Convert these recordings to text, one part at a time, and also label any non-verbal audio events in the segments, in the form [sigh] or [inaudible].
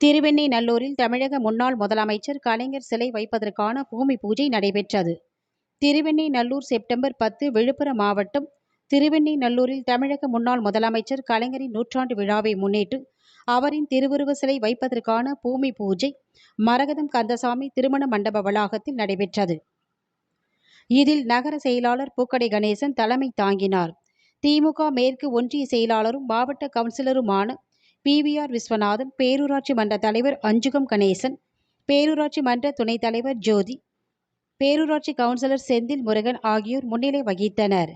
திருவெண்ணெய்நல்லூரில் தமிழக முன்னாள் முதலமைச்சர் கலைஞர் சிலை வைப்பதற்கான பூமி பூஜை நடைபெற்றது. திருவெண்ணெய்நல்லூர் செப்டம்பர் பத்து விழுப்புரம் மாவட்டம் திருவெண்ணெய்நல்லூரில் தமிழக முன்னாள் முதலமைச்சர் கலைஞரின் நூற்றாண்டு விழாவை முன்னிட்டு அவரின் திருவுருவ சிலை வைப்பதற்கான பூமி பூஜை மரகதம் கந்தசாமி திருமண மண்டப வளாகத்தில் நடைபெற்றது. இதில் நகர செயலாளர் பூக்கடை கணேசன் தலைமை தாங்கினார். திமுக மேற்கு ஒன்றிய செயலாளரும் மாவட்ட கவுன்சிலருமான பிவிஆர் விஸ்வநாதன் பேரூராட்சி மன்ற தலைவர் அஞ்சுகம் கணேசன் பேரூராட்சி மன்ற துணைத் தலைவர் ஜோதி பேரூராட்சி கவுன்சிலர் செந்தில் முருகன் ஆகியோர் முன்னிலை வகித்தனர்.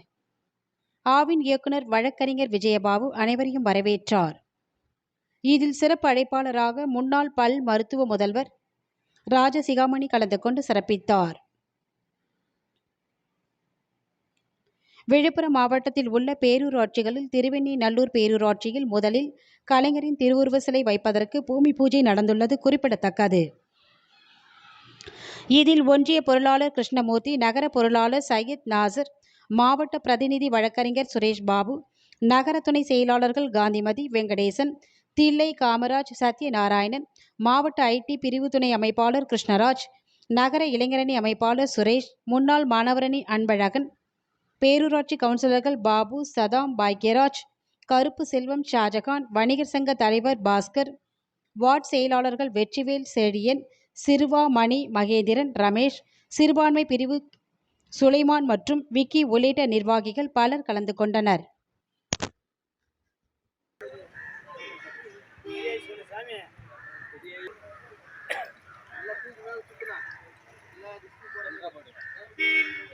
ஆவின் இயக்குனர் வழக்கறிஞர் விஜயபாபு அனைவரையும் வரவேற்றார். இதில் சிறப்பு அழைப்பாளராக முன்னாள் பல் மருத்துவ முதல்வர் ராஜசிகாமணி கலந்து கொண்டு சிறப்பித்தார். விழுப்புரம் மாவட்டத்தில் உள்ள பேரூராட்சிகளில் திருவெண்ணெய்நல்லூர் பேரூராட்சியில் முதலில் கலைஞரின் திருவுருவ சிலை வைப்பதற்கு பூமி பூஜை நடந்துள்ளது குறிப்பிடத்தக்கது. இதில் ஒன்றிய பொருளாளர் கிருஷ்ணமூர்த்தி நகர பொருளாளர் சையத் நாசர் மாவட்ட பிரதிநிதி வழக்கறிஞர் சுரேஷ் பாபு நகர துணை செயலாளர்கள் காந்திமதி வெங்கடேசன் தில்லை காமராஜ் சத்யநாராயணன் மாவட்ட ஐடி பிரிவு துணை அமைப்பாளர் கிருஷ்ணராஜ் நகர இளைஞரணி அமைப்பாளர் சுரேஷ் முன்னாள் மாணவரணி அன்பழகன் பேரூராட்சி கவுன்சிலர்கள் பாபு சதாம் பாக்யராஜ் கருப்பு செல்வம் ஷாஜகான் வணிகர் சங்க தலைவர் பாஸ்கர் வார்டு செயலாளர்கள் வெற்றிவேல் செழியன் சிறுவா மணி மகேந்திரன் ரமேஷ் சிறுபான்மை பிரிவு சுலைமான் மற்றும் விக்கி உள்ளிட்ட நிர்வாகிகள் பலர் கலந்து கொண்டனர் Thank [laughs] you.